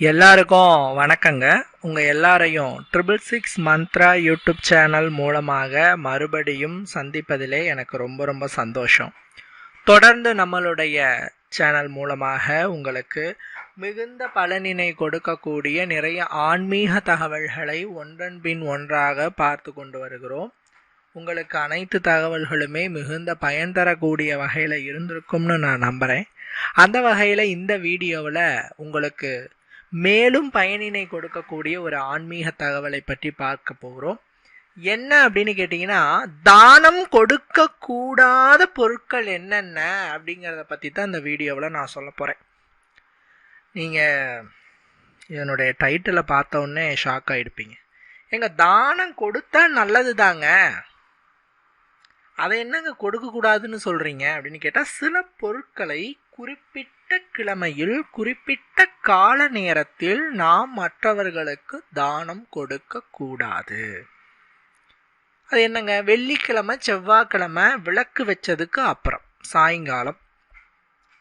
எல்லாருக்கும் வணக்கங்க. உங்கள் எல்லாரையும் triple six Mantra YouTube channel மூலமாக மறுபடியும் சந்திப்பதிலே எனக்கு ரொம்ப ரொம்ப சந்தோஷம். தொடர்ந்து நம்மளுடைய சேனல் மூலமாக உங்களுக்கு மிகுந்த பலனினை கொடுக்கக்கூடிய நிறைய ஆன்மீக தகவல்களை ஒன்றன் பின் ஒன்றாக பார்த்து கொண்டு வருகிறோம். உங்களுக்கு அனைத்து தகவல்களுமே மிகுந்த பயன் தரக்கூடிய வகையில் இருந்திருக்கும்னு நான் நம்புகிறேன் அந்த வகையில் இந்த வீடியோவில் உங்களுக்கு மேலும் பயனினை கொடுக்கக்கூடிய ஒரு ஆன்மீக தகவலை பற்றி பார்க்க போகிறோம் என்ன அப்படின்னு கேட்டிங்கன்னா தானம் கொடுக்கக்கூடாத பொருட்கள் என்னென்ன அப்படிங்கிறத பற்றி தான் இந்த வீடியோவில் நான் சொல்ல போகிறேன் நீங்கள் இதனுடைய டைட்டிலை பார்த்தோன்னே ஷாக் ஆகிடுப்பீங்க எங்கள் தானம் கொடுத்தா நல்லது தாங்க அதை என்னங்க கொடுக்கக்கூடாதுன்னு சொல்கிறீங்க அப்படின்னு கேட்டால் சில பொருட்களை குறிப்பிட்ட கிழமையில் குறிப்பிட்ட கால நேரத்தில் நாம் மற்றவர்களுக்கு தானம் கொடுக்க கூடாது. அது என்னங்க? வெள்ளிக்கிழமை செவ்வாய்க்கிழமை விளக்கு வச்சதுக்கு அப்புறம் சாயங்காலம்.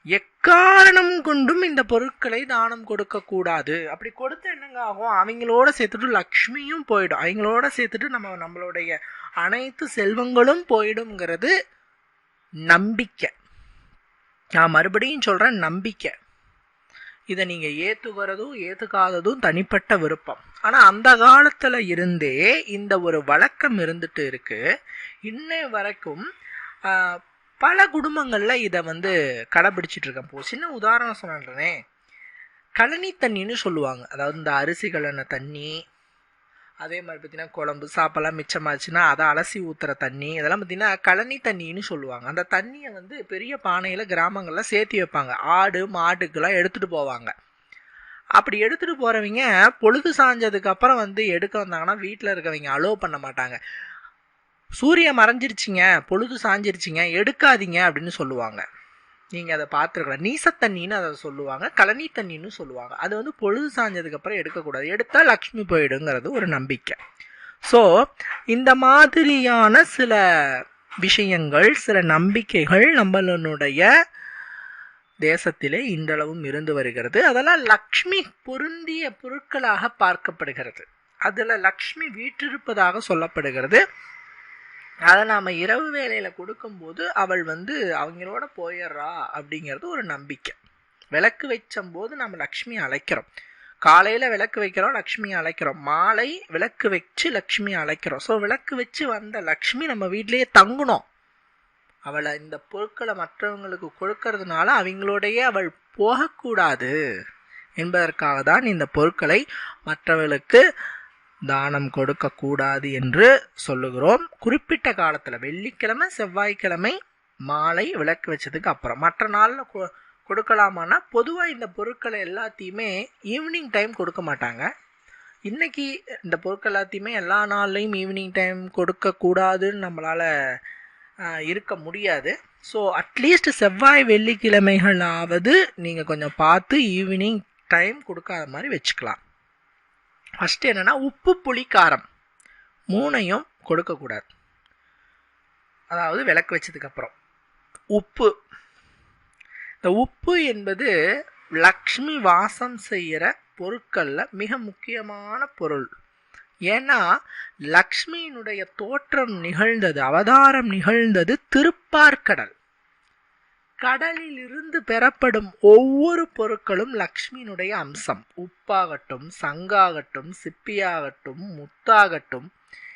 எக்காரணம் கொண்டும் இந்த பொருட்களை தானம் கொடுக்க கூடாது. அப்படி கொடுத்து என்னங்க ஆகும்? அவங்களோட சேர்த்துட்டு லக்ஷ்மியும் போயிடும். அவங்களோட சேர்த்துட்டு நம்ம நம்மளுடைய அனைத்து செல்வங்களும் போயிடுங்கிறது நம்பிக்கை. நான் மறுபடியும் சொல்கிறேன் நம்பிக்கை. இதை நீங்கள் ஏற்றுக்கிறதும் ஏற்றுக்காததும் தனிப்பட்ட விருப்பம். ஆனால் அந்த காலத்தில் இருந்தே இந்த ஒரு வழக்கம் இருந்துட்டு இருக்கு. இன்னை வரைக்கும் பல குடும்பங்களில் இதை வந்து கடைபிடிச்சிட்டு இருக்கேன். போ சின்ன உதாரணம் சொன்னேன் கழனி தண்ணின்னு சொல்லுவாங்க. அதாவது இந்த அரிசி கலன தண்ணி அதே மாதிரி பார்த்தீங்கன்னா குழம்பு சாப்பாடுலாம் மிச்சமாச்சுன்னா அதை அலசி ஊற்றுற தண்ணி இதெல்லாம் பார்த்தீங்கன்னா கழனி தண்ணின்னு சொல்லுவாங்க. அந்த தண்ணியை வந்து பெரிய பானையில் கிராமங்களில் சேர்த்து வைப்பாங்க. ஆடு மாட்டுக்கெல்லாம் எடுத்துகிட்டு போவாங்க. அப்படி எடுத்துகிட்டு போகிறவங்க பொழுது சாஞ்சதுக்கு அப்புறம் வந்து எடுக்க வந்தாங்கன்னா வீட்டில் இருக்கவங்க அலோவ் பண்ண மாட்டாங்க. சூரியன் மறைஞ்சிருச்சிங்க பொழுது சாஞ்சிருச்சிங்க எடுக்காதீங்க அப்படின்னு சொல்லுவாங்க. நீங்கள் அதை பார்த்துருக்கலாம் நீசத்தண்ணின்னு அதை சொல்லுவாங்க. கழனி தண்ணின்னு சொல்லுவாங்க. அது வந்து பொழுது சாஞ்சதுக்கப்புறம் எடுக்கக்கூடாது. எடுத்தால் லக்ஷ்மி போயிடுங்கிறது ஒரு நம்பிக்கை. ஸோ இந்த மாதிரியான சில விஷயங்கள் சில நம்பிக்கைகள் நம்மளுடைய தேசத்திலே இன்றளவும் இருந்து வருகிறது. அதெல்லாம் லக்ஷ்மி பொருந்திய பொருட்களாக பார்க்கப்படுகிறது. அதில் லக்ஷ்மி வீற்றிருப்பதாக சொல்லப்படுகிறது. அதை நாம் இரவு வேலையில் கொடுக்கும்போது அவள் வந்து அவங்களோட போயிடுறா அப்படிங்கிறது ஒரு நம்பிக்கை. விளக்கு வைச்சம்போது நம்ம லக்ஷ்மி அழைக்கிறோம். காலையில் விளக்கு வைக்கிறோம் லக்ஷ்மி அழைக்கிறோம். மாலை விளக்கு வச்சு லக்ஷ்மி அழைக்கிறோம். ஸோ விளக்கு வச்சு வந்த லக்ஷ்மி நம்ம வீட்லேயே தங்கணும். அவளை இந்த பொருட்களை மற்றவங்களுக்கு கொடுக்கறதுனால அவங்களோடையே அவள் போகக்கூடாது என்பதற்காக தான் இந்த பொருட்களை மற்றவர்களுக்கு தானம் கொடுக்கக்கூடாது என்று சொல்லுகிறோம். குறிப்பிட்ட காலத்தில் வெள்ளிக்கிழமை செவ்வாய்க்கிழமை மாலை விளக்கு வச்சதுக்கு அப்புறம். மற்ற நாளில் கொடுக்கலாமான்னா பொதுவாக இந்த பொருட்களை எல்லாத்தையுமே ஈவினிங் டைம் கொடுக்க மாட்டாங்க. இன்றைக்கி இந்த பொருட்கள் எல்லாத்தையுமே எல்லா நாள்லையும் ஈவினிங் டைம் கொடுக்கக்கூடாதுன்னு நம்மளால் இருக்க முடியாது. ஸோ அட்லீஸ்ட் செவ்வாய் வெள்ளிக்கிழமைகளாவது நீங்கள் கொஞ்சம் பார்த்து ஈவினிங் டைம் கொடுக்காத மாதிரி வச்சுக்கலாம். ஃபஸ்ட்டு என்னென்னா உப்பு புளி காரம். மூணையும் கொடுக்கக்கூடாது. அதாவது விளக்கு வச்சதுக்கப்புறம் உப்பு. இந்த உப்பு என்பது லக்ஷ்மி வாசம் செய்கிற பொருட்களில் மிக முக்கியமான பொருள். ஏன்னா லக்ஷ்மியினுடைய தோற்றம் நிகழ்ந்தது அவதாரம் நிகழ்ந்தது திருப்பார்கடல். கடலில் இருந்து பெறப்படும் ஒவ்வொரு பொருட்களும் லக்ஷ்மியினுடைய அம்சம். உப்பாகட்டும் சங்காகட்டும் சிப்பியாகட்டும் முத்தாகட்டும்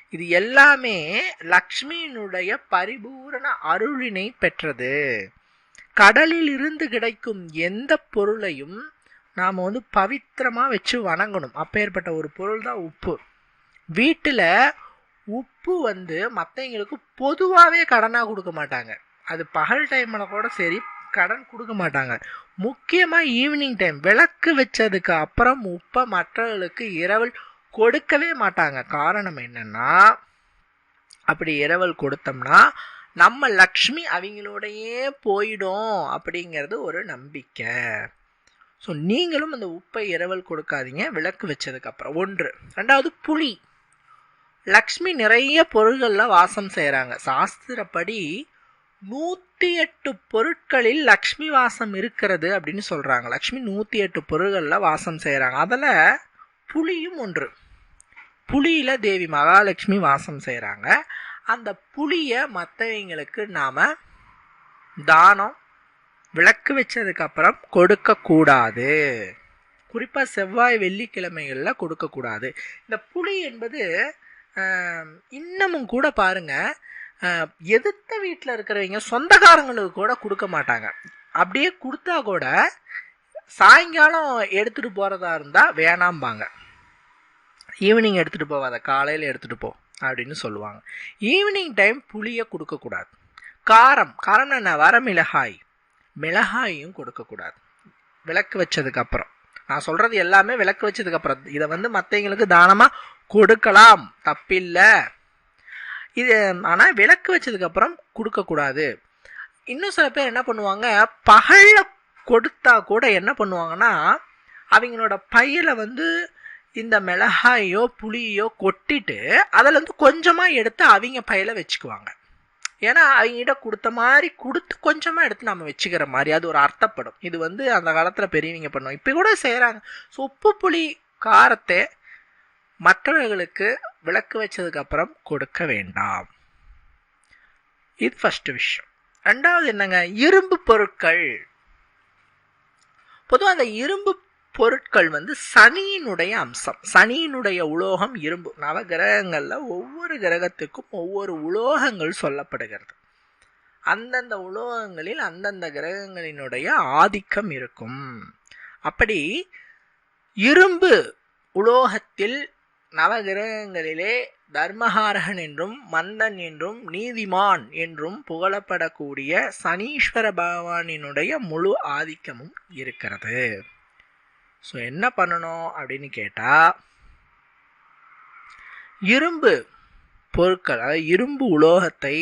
இது எல்லாமே லக்ஷ்மியினுடைய பரிபூரண அருளினை பெற்றது. கடலில் இருந்து கிடைக்கும் எந்த பொருளையும் நாம் வந்து பவித்திரமாக வச்சு வணங்கணும். அப்பேற்பட்ட ஒரு பொருள் தான் உப்பு. வீட்டில் உப்பு வந்து மற்றவங்களுக்கு பொதுவாகவே கடனாக கொடுக்க மாட்டாங்க. அது பகல் டைமில் கூட சரி கடன் கொடுக்க மாட்டாங்க. முக்கியமாக ஈவினிங் டைம் விளக்கு வச்சதுக்கு அப்புறம் உப்பை மற்றவர்களுக்கு இரவல் கொடுக்கவே மாட்டாங்க. காரணம் என்னன்னா அப்படி இரவல் கொடுத்தோம்னா நம்ம லக்ஷ்மி அவங்களோடையே போயிடும் அப்படிங்கிறது ஒரு நம்பிக்கை. ஸோ நீங்களும் அந்த உப்பை இரவல் கொடுக்காதீங்க விளக்கு வச்சதுக்கப்புறம் ஒன்று. ரெண்டாவது புளி. லக்ஷ்மி நிறைய பொருள்களில் வாசம் செய்கிறாங்க சாஸ்திரப்படி நூற்றி எட்டு பொருட்களில் லக்ஷ்மி வாசம் இருக்கிறது அப்படின்னு சொல்கிறாங்க லக்ஷ்மி நூற்றி எட்டு பொருள்களில் வாசம் செய்கிறாங்க அதில் புலியும் ஒன்று. புளியில் தேவி மகாலட்சுமி வாசம் செய்கிறாங்க அந்த புளியை மற்றவங்களுக்கு நாம் தானம் விளக்கு வச்சதுக்கப்புறம் கொடுக்கக்கூடாது குறிப்பாக செவ்வாய் வெள்ளிக்கிழமைகளில் கொடுக்கக்கூடாது இந்த புளி என்பது இன்னமும் கூட பாருங்க எதிர்த்த வீட்டில் இருக்கிறவங்க சொந்தக்காரங்களுக்கு கூட கொடுக்க மாட்டாங்க. அப்படியே கொடுத்தா கூட சாயங்காலம் எடுத்துகிட்டு போகிறதா இருந்தால் வேணாம்பாங்க. ஈவினிங் எடுத்துகிட்டு போவாத காலையில் எடுத்துகிட்டு போ அப்படின்னு சொல்லுவாங்க. ஈவினிங் டைம் புளியை கொடுக்கக்கூடாது காரம் காரம் என்ன? வர மிளகாய் மிளகாயும் கொடுக்கக்கூடாது விளக்கு வச்சதுக்கப்புறம் நான் சொல்கிறது எல்லாமே விளக்கு வச்சதுக்கப்புறம் இதை வந்து மற்றவங்களுக்கு தானமாக கொடுக்கலாம். தப்பில்லை. இது ஆனால் விளக்கு வச்சதுக்கப்புறம் கொடுக்கக்கூடாது. இன்னும் சில பேர் என்ன பண்ணுவாங்க பகலில் கொடுத்தா கூட என்ன பண்ணுவாங்கன்னா அவங்களோட பையில் வந்து இந்த மிளகாயோ புளியோ கொட்டிட்டு அதில் வந்து கொஞ்சமாக எடுத்து அவங்க பையில் வச்சுக்குவாங்க. ஏன்னா அவங்ககிட்ட கொடுத்த மாதிரி கொடுத்து கொஞ்சமாக எடுத்து நம்ம வச்சுக்கிற மாதிரி அது ஒரு அர்த்தப்படும். இது வந்து அந்த காலத்தில் பெரியவங்க பண்ணுவோம் இப்போ கூட செய்கிறாங்க ஸோ உப்பு புளி காரத்தை மற்றவர்களுக்கு விளக்கு வச்சதுக்கப்புறம் கொடுக்க வேண்டாம். இது ஃபஸ்ட்டு விஷயம். ரெண்டாவது என்னங்க? இரும்பு பொருட்கள். பொதுவாக அந்த இரும்பு பொருட்கள் வந்து சனியினுடைய அம்சம். சனியினுடைய உலோகம் இரும்பு. நவ கிரகங்களில் ஒவ்வொரு கிரகத்துக்கும் ஒவ்வொரு உலோகங்கள் சொல்லப்படுகிறது. அந்தந்த உலோகங்களில் அந்தந்த கிரகங்களினுடைய ஆதிக்கம் இருக்கும். அப்படி இரும்பு உலோகத்தில் நவகிரகங்களிலே தர்மஹாரகன் என்றும் மந்தன் என்றும் நீதிமான் என்றும் புகழப்படக்கூடிய சனீஸ்வர பகவானினுடைய முழு ஆதிக்கமும் இருக்கிறது. ஸோ என்ன பண்ணணும் அப்படின்னு கேட்டால் இரும்பு பொருட்கள் அதாவது இரும்பு உலோகத்தை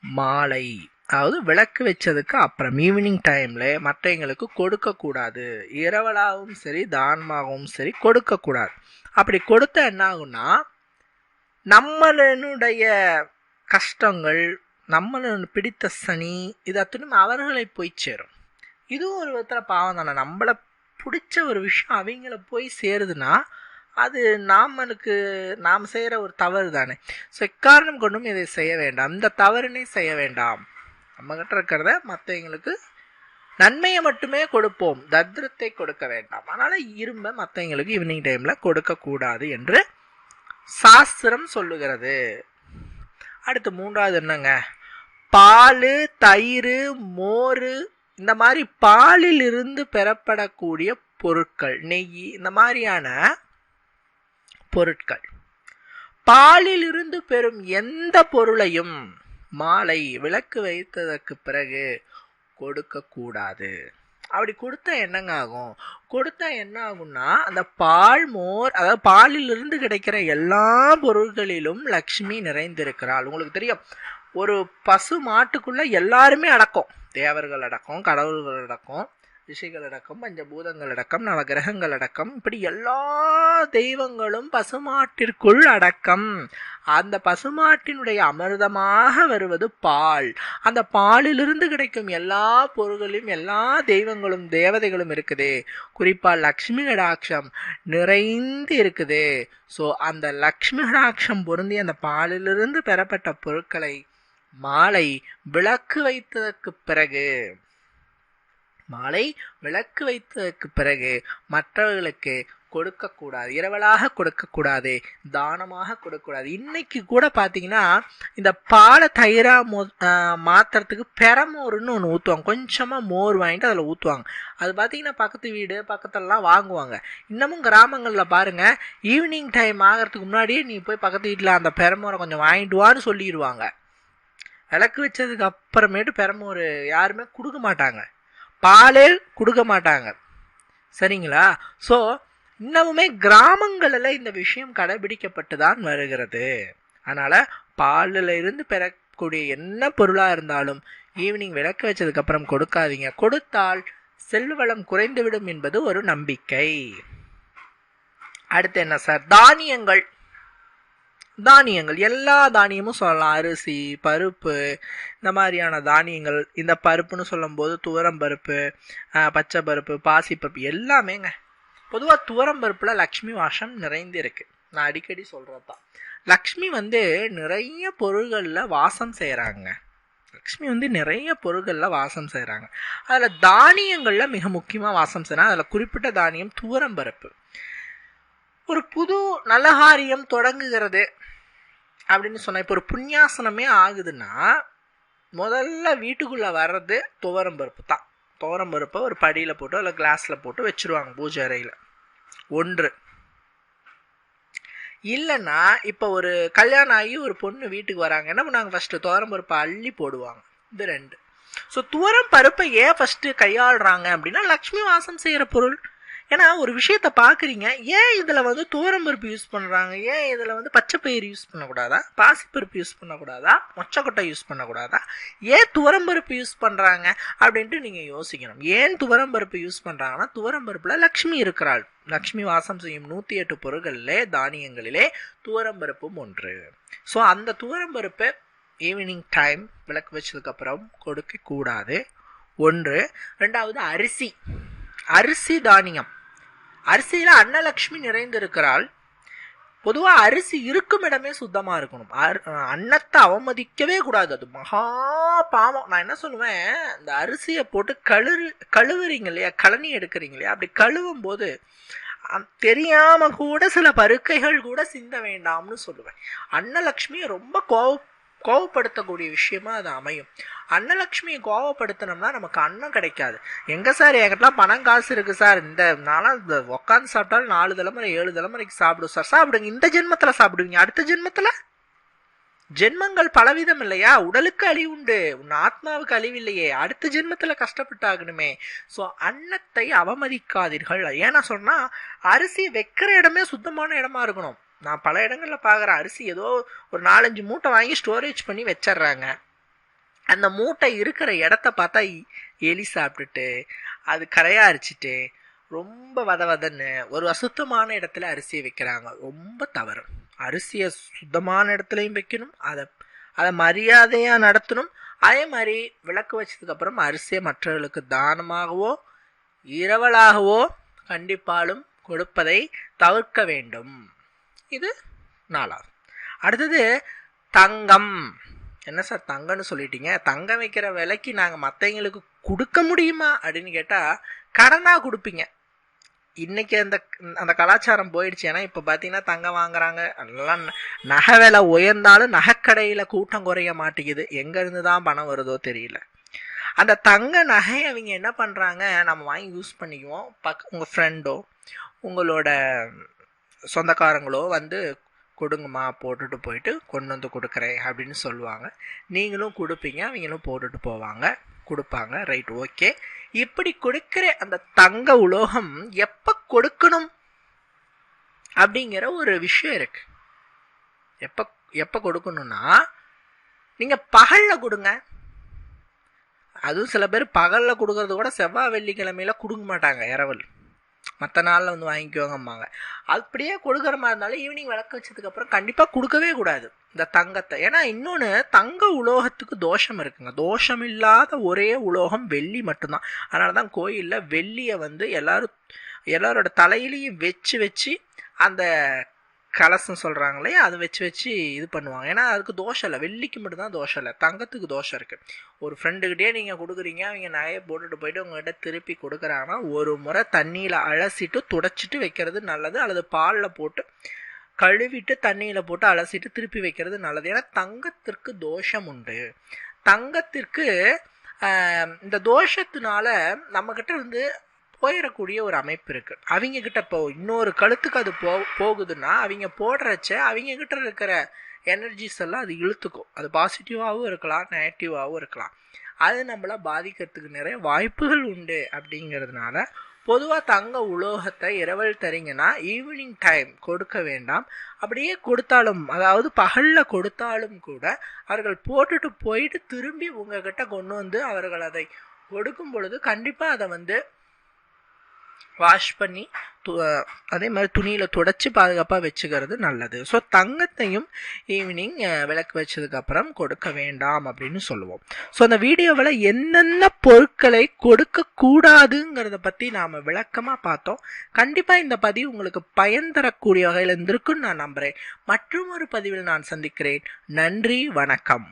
மாலை அதாவது விளக்கு வச்சதுக்கு அப்புறம் ஈவினிங் டைமில் மற்றவங்களுக்கு கொடுக்கக்கூடாது. இரவலாகவும் சரி தானமாகவும் சரி கொடுக்கக்கூடாது. அப்படி கொடுத்த என்ன ஆகும்னா நம்மளுடைய கஷ்டங்கள் நம்மளுக்கு பிடித்த சனி இது அத்தனும் அவர்களை போய் சேரும். இதுவும் ஒரு விதத்தில் பாவம் தானே. நம்மளை பிடிச்ச ஒரு விஷயம் அவங்கள போய் சேருதுன்னா அது நாமளுக்கு நாம் செய்கிற ஒரு தவறு தானே. ஸோ எக்காரணம் கொண்டும் இதை செய்ய வேண்டாம். இந்த தவறுனே செய்ய வேண்டாம். நம்மகிட்ட இருக்கிறத மற்றவங்களுக்கு நன்மையை மட்டுமே கொடுப்போம். தத்ரத்தை கொடுக்க வேண்டாம். அதனால் இரும்பை மற்றவங்களுக்கு ஈவினிங் டைமில் கொடுக்கக்கூடாது என்று சாஸ்திரம் சொல்லுகிறது. அடுத்து மூன்றாவது என்னங்க? பால் தயிர் மோர் இந்த மாதிரி பாலில் இருந்து பெறப்படக்கூடிய பொருட்கள் நெய் இந்த மாதிரியான பொருட்கள். பாலிலிருந்து பெறும் எந்த பொருளையும் மாலை விளக்கு வைத்ததற்கு பிறகு கொடுக்கக்கூடாது. அப்படி கொடுத்தா என்னங்க ஆகும் கொடுத்தா என்ன ஆகும்னா அந்த பால் மோர் அதாவது பாலிலிருந்து கிடைக்கிற எல்லா பொருள்களிலும் லக்ஷ்மி நிறைந்திருக்கிறாள். உங்களுக்கு தெரியும் ஒரு பசு மாட்டுக்குள்ள எல்லாருமே அடக்கம். தேவர்கள் அடக்கம் கடவுள்கள் அடக்கம் ரிஷிகள் அடக்கம் பஞ்சபூதங்கள் அடக்கம் நவகிரகங்கள் அடக்கம் இப்படி எல்லா தெய்வங்களும் பசுமாட்டிற்குள் அடக்கம். அந்த பசுமாட்டினுடைய அமிர்தமாக வருவது பால். அந்த பாலிலிருந்து கிடைக்கும் எல்லா பொருள்களையும் எல்லா தெய்வங்களும் தேவதைகளும் இருக்குது. குறிப்பாக லக்ஷ்மி கடாட்சம் நிறைந்து இருக்குது. ஸோ அந்த லக்ஷ்மி கடாட்சம் பொருந்தி அந்த பாலிலிருந்து பெறப்பட்ட பொருட்களை மாலை விளக்கு வைத்ததற்கு பிறகு மாலை விளக்கு வைத்ததற்கு பிறகு மற்றவர்களுக்கு கொடுக்கக்கூடாது. இரவலாக கொடுக்கக்கூடாது. தானமாக கொடுக்கக்கூடாது. இன்னைக்கு கூட பார்த்தீங்கன்னா இந்த பாலை தயிராக மோ மாத்துறதுக்கு பெரமோருன்னு ஒன்று ஊற்றுவாங்க கொஞ்சமாக மோர் வாங்கிட்டு அதில் ஊற்றுவாங்க அது பார்த்தீங்கன்னா பக்கத்து வீடு பக்கத்துலலாம் வாங்குவாங்க. இன்னமும் கிராமங்களில் பாருங்க ஈவினிங் டைம் ஆகிறதுக்கு முன்னாடியே நீ போய் பக்கத்து வீட்டில் அந்த பெரமோரை கொஞ்சம் வாங்கிட்டு வான்னு சொல்லிடுவாங்க விளக்கு வச்சதுக்கு அப்புறமேட்டு பெரமோர் யாருமே கொடுக்க மாட்டாங்க. பாலே கொடுக்க மாட்டாங்க. சரிங்களா? ஸோ இன்னமுமே கிராமங்களில் இந்த விஷயம் கடைபிடிக்கப்பட்டு தான் வருகிறது. அதனால் பாலில் இருந்து பெறக்கூடிய என்ன பொருளாக இருந்தாலும் ஈவினிங் விளக்கு வச்சதுக்கப்புறம் கொடுக்காதீங்க. கொடுத்தால் செல்வளம் குறைந்துவிடும் என்பது ஒரு நம்பிக்கை. அடுத்து என்ன சார்? தானியங்கள். தானியங்கள். எல்லா தானியமும் சொல்லலாம். அரிசி பருப்பு இந்த மாதிரியான தானியங்கள் இந்த பருப்புன்னு சொல்லும்போது துவரம் பருப்பு பச்சை பருப்பு பாசி பருப்பு எல்லாமேங்க. பொதுவாக துவரம் பருப்பில் லக்ஷ்மி வாசம் நிறைந்து இருக்குது நான் அடிக்கடி சொல்கிறது தான் லக்ஷ்மி வந்து நிறைய பொருள்களில் வாசம் செய்கிறாங்க லக்ஷ்மி வந்து நிறைய பொருள்களில் வாசம் செய்கிறாங்க அதில் தானியங்களில் மிக முக்கியமாக வாசம் செய்கிறாங்க அதில் குறிப்பிட்ட தானியம் துவரம் பருப்பு. ஒரு புது நலகாரியம் தொடங்குகிறது அப்படின்னு சொன்னால் இப்போ ஒரு புண்ணியாசனமே ஆகுதுன்னா முதல்ல வீட்டுக்குள்ளே வர்றது துவரம் பருப்பு தான். துவரம் பருப்பை ஒரு படியில் போட்டு இல்லை கிளாஸில் போட்டு வச்சுருவாங்க பூஜை அறையில். ஒன்று. இல்லைன்னா இப்போ ஒரு கல்யாணம் ஆகி ஒரு பொண்ணு வீட்டுக்கு வராங்க என்ன பண்ணாங்க ஃபஸ்ட்டு துவரம் பருப்பை அள்ளி போடுவாங்க. இது ரெண்டு. ஸோ துவரம் பருப்பை ஏன் ஃபஸ்ட்டு கையாளுறாங்க அப்படின்னா லக்ஷ்மி வாசம் செய்கிற பொருள். ஏன்னா ஒரு விஷயத்த பார்க்குறீங்க ஏன் இதில் வந்து துவரம் பருப்பு யூஸ் பண்ணுறாங்க? ஏன் இதில் வந்து பச்சை பயிறு யூஸ் பண்ணக்கூடாதா? பாசிப்பருப்பு யூஸ் பண்ணக்கூடாதா? மொச்சக்கொட்டை யூஸ் பண்ணக்கூடாதா? ஏன் துவரம் பருப்பு யூஸ் பண்ணுறாங்க? அப்படின்ட்டு நீங்கள் யோசிக்கணும். ஏன் துவரம் பருப்பு யூஸ் பண்ணுறாங்கன்னா துவரம் பருப்பில் லக்ஷ்மி இருக்கிறாள். லக்ஷ்மி வாசம் செய்யும் நூற்றி எட்டு பொருட்களிலே தானியங்களிலே துவரம் பருப்பும் ஒன்று. ஸோ அந்த துவரம் பருப்பு ஈவினிங் டைம் விளக்கு வச்சதுக்கப்புறம் கொடுக்க கூடாது ஒன்று. ரெண்டாவது அரிசி. அரிசி தானியம். அரிசியில் அன்னலக்ஷ்மி நிறைந்திருக்கிறாள். பொதுவாக அரிசி இருக்கும் இடமே சுத்தமாக இருக்கணும். அர்- அன்னத்தை அவமதிக்கவே கூடாது. அது மகா பாவம். நான் என்ன சொல்லுவேன்? இந்த அரிசியை போட்டு கழுறு கழுவுறீங்க இல்லையா? கழனி எடுக்கிறீங்க இல்லையா? அப்படி கழுவும் போது அம்- தெரியாம கூட சில பருக்கைகள் கூட சிந்த வேண்டாம்னு சொல்லுவேன். அன்னலக்ஷ்மியை ரொம்ப கோவ கோவப்படுத்தக்கூடிய விஷயமா அது அமையும். அன்னலக்ஷ்மியை கோவப்படுத்தினோம்னா நமக்கு அன்னம் கிடைக்காது. எங்கே சார் என்கிட்டலாம் பணம் காசு இருக்குது சார். இந்த நாளாக இந்த உட்காந்து சாப்பிட்டாலும் நாலு தலைமுறை ஏழு தலைமுறைக்கு சாப்பிடும். சார் சாப்பிடுங்க. இந்த ஜென்மத்தில் சாப்பிடுவீங்க. அடுத்த ஜென்மத்தில்? ஜென்மங்கள் பலவிதம் இல்லையா? உடலுக்கு அழிவு உண்டு. உன் ஆத்மாவுக்கு அழிவு இல்லையே. அடுத்த ஜென்மத்தில் கஷ்டப்பட்டாகணுமே. ஸோ அன்னத்தை அவமதிக்காதீர்கள். ஏன்னா சொன்னால் அரிசி வைக்கிற இடமே சுத்தமான இடமா இருக்கணும். நான் பல இடங்களில் பார்க்குற அரிசி ஏதோ ஒரு நாலஞ்சு மூட்டை வாங்கி ஸ்டோரேஜ் பண்ணி வச்சிடுறாங்க. அந்த மூட்டை இருக்கிற இடத்த பார்த்தா எலி சாப்பிட்டுட்டு அது கரையா அரிச்சிட்டு ரொம்ப வத வதன்னு ஒரு அசுத்தமான இடத்துல அரிசியை வைக்கிறாங்க. ரொம்ப தவறு. அரிசியை சுத்தமான இடத்துலையும் வைக்கணும். அதை அதை மரியாதையாக நடத்தணும். அதே மாதிரி விளக்கு வச்சதுக்கப்புறம் அரிசியை மற்றவர்களுக்கு தானமாகவோ இரவலாகவோ கண்டிப்பாலும் கொடுப்பதை தவிர்க்க வேண்டும். இது நாலாவது. அடுத்தது தங்கம். என்ன சார் தங்கம்னு சொல்லிட்டீங்க? தங்கம் வைக்கிற விலைக்கு நாங்கள் மற்றவங்களுக்கு கொடுக்க முடியுமா அப்படின்னு கேட்டால் கடனாக கொடுப்பீங்க. இன்னைக்கு அந்த அந்த கலாச்சாரம் போயிடுச்சு. ஏன்னா இப்போ பார்த்தீங்கன்னா தங்கம் வாங்குறாங்க. எல்லாம் ந- நகை விலை உயர்ந்தாலும் நகைக்கடையில் கூட்டம் குறைய மாட்டேங்குது. எங்கேருந்து தான் பணம் வருதோ தெரியல. அந்த தங்க நகை அவங்க என்ன பண்ணுறாங்க நம்ம வாங்கி யூஸ் பண்ணிக்குவோம். பக் உங்கள் ஃப்ரெண்டோ உங்களோட சொந்தக்காரங்களோ வந்து கொடுங்கம்மா போட்டுட்டு போயிட்டு கொண்டு வந்து கொடுக்குறேன் அப்படின்னு சொல்லுவாங்க. நீங்களும் கொடுப்பீங்க அவங்களும் போட்டுட்டு போவாங்க. கொடுப்பாங்க. Right okay. இப்படி கொடுக்கிற அந்த தங்க உலோகம் எப்போ கொடுக்கணும்? அப்படிங்கிற ஒரு விஷயம் இருக்கு. எப்போ எப்போ கொடுக்கணும்னா நீங்கள் பகலில் கொடுங்க. அதுவும் சில பேர் பகலில் கொடுக்கறது கூட செவ்வாய் வெள்ளிக்கிழமையில கொடுக்க மாட்டாங்க இரவல். மற்ற நாளில் வந்து வாங்கிக்குவாங்கம்பாங்க அப்படியே கொடுக்குற மாதிரி இருந்தாலும் ஈவினிங் விளக்கு வச்சதுக்கப்புறம் கண்டிப்பாக கொடுக்கவே கூடாது. இந்த தங்கத்தை. ஏன்னா இன்னொன்று தங்க உலோகத்துக்கு தோஷம் இருக்குங்க. தோஷம் இல்லாத ஒரே உலோகம் வெள்ளி மட்டும்தான். அதனால தான் கோயிலில் வெள்ளியை வந்து எல்லாரும் எல்லாரோட தலையிலையும் வச்சு வச்சு அந்த கலசம் சொல்கிறாங்க இல்லையா அதை வச்சு வச்சு இது பண்ணுவாங்க. ஏன்னா அதுக்கு தோஷம் இல்லை. வெள்ளிக்கு மட்டும்தான் தோஷம் இல்லை. தங்கத்துக்கு தோஷம் இருக்குது ஒரு ஃப்ரெண்டுக்கிட்டே நீங்கள் கொடுக்குறீங்க அவங்க நகையை போட்டுட்டு போயிட்டு உங்கள்கிட்ட திருப்பி கொடுக்குறாங்கன்னா ஒரு முறை தண்ணியில் அலசிட்டு துடைச்சிட்டு வைக்கிறது நல்லது. அல்லது பாலில் போட்டு கழுவிட்டு தண்ணியில் போட்டு அலசிட்டு திருப்பி வைக்கிறது நல்லது. ஏன்னா தங்கத்திற்கு தோஷம் உண்டு. தங்கத்திற்கு இந்த தோஷத்தினால நம்மக்கிட்ட இருந்து போயிடக்கூடிய ஒரு அமைப்பு இருக்குது அவங்க கிட்ட இப்போ இன்னொரு கழுத்துக்கு அது போ போகுதுன்னா அவங்க போடுறச்ச அவங்க கிட்ட இருக்கிற எனர்ஜிஸ் எல்லாம் அது இழுத்துக்கும். அது பாசிட்டிவாகவும் இருக்கலாம் நெகட்டிவாகவும் இருக்கலாம். அது நம்மளை பாதிக்கிறதுக்கு நிறைய வாய்ப்புகள் உண்டு அப்படிங்கிறதுனால பொதுவாக தங்க உலோகத்தை இரவல் தரீங்கன்னா ஈவினிங் டைம் கொடுக்க வேண்டாம். அப்படியே கொடுத்தாலும் அதாவது பகலில் கொடுத்தாலும் கூட அவர்கள் போட்டுட்டு போயிட்டு திரும்பி உங்ககிட்ட கொண்டு வந்து அவர்கள் அதை கொடுக்கும் பொழுது கண்டிப்பாக அதை வந்து வாஷ் பண்ணி அதே மாதிரி துணியில் துடைச்சி பாதுகாப்பாக வச்சுக்கிறது நல்லது. ஸோ தங்கத்தையும் ஈவினிங் விளக்கு வச்சதுக்கப்புறம் கொடுக்க வேண்டாம் அப்படின்னு சொல்லுவோம். ஸோ அந்த வீடியோவில் என்னென்ன பொருட்களை கொடுக்கக்கூடாதுங்கிறத பற்றி நாம் விளக்கமாக பார்த்தோம். கண்டிப்பாக இந்த பதிவு உங்களுக்கு பயன் தரக்கூடிய வகையில் இருந்திருக்குன்னு நான் நம்புகிறேன் மற்றும் ஒரு பதிவில் நான் சந்திக்கிறேன். நன்றி வணக்கம்.